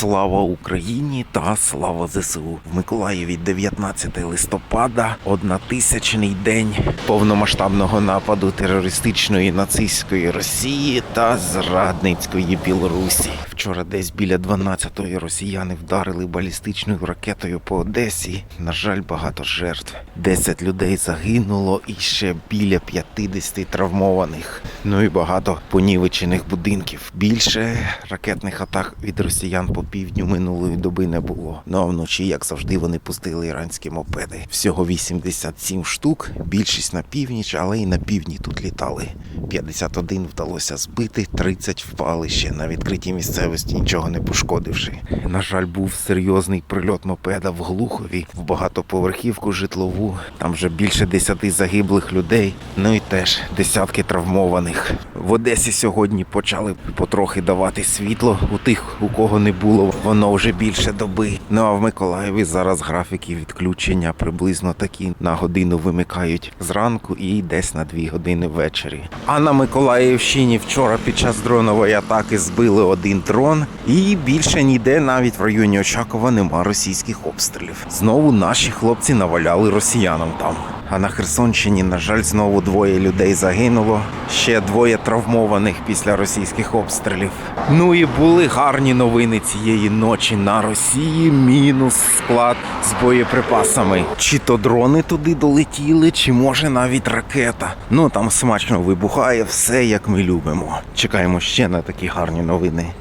Слава Україні та слава ЗСУ в Миколаєві 19 листопада, однотисячний день повномасштабного нападу терористичної нацистської Росії та зрадницької Білорусі. Вчора десь біля 12-ї росіяни вдарили балістичною ракетою по Одесі. На жаль, багато жертв. 10 людей загинуло і ще біля 50 травмованих. Ну і багато понівечених будинків. Більше ракетних атак від росіян по півдню минулої доби не було. Ну а вночі, як завжди, вони пустили іранські мопеди. Всього 87 штук, більшість на північ, але і на півдні тут літали. 51 вдалося збити, 30 впали ще на відкритій місцевості, нічого не пошкодивши. На жаль, був серйозний прильот мопеда в Глухові в багатоповерхівку житлову. Там вже більше 10 загиблих людей, ну і теж десятки травмованих. В Одесі сьогодні почали потрохи давати світло у тих, у кого не було. Воно вже більше доби. Ну а в Миколаєві зараз графіки відключення приблизно такі на годину вимикають зранку і десь на дві години ввечері. А на Миколаївщині вчора під час дронової атаки збили один дрон, і більше ніде навіть в районі Очакова нема російських обстрілів. Знову наші хлопці наваляли росіянам там. А на Херсонщині, на жаль, знову двоє людей загинуло. Ще двоє травмованих після російських обстрілів. Ну і були гарні новини цієї ночі на Росії. Мінус склад з боєприпасами. Чи то дрони туди долетіли, чи може навіть ракета. Ну там смачно вибухає все, як ми любимо. Чекаємо ще на такі гарні новини.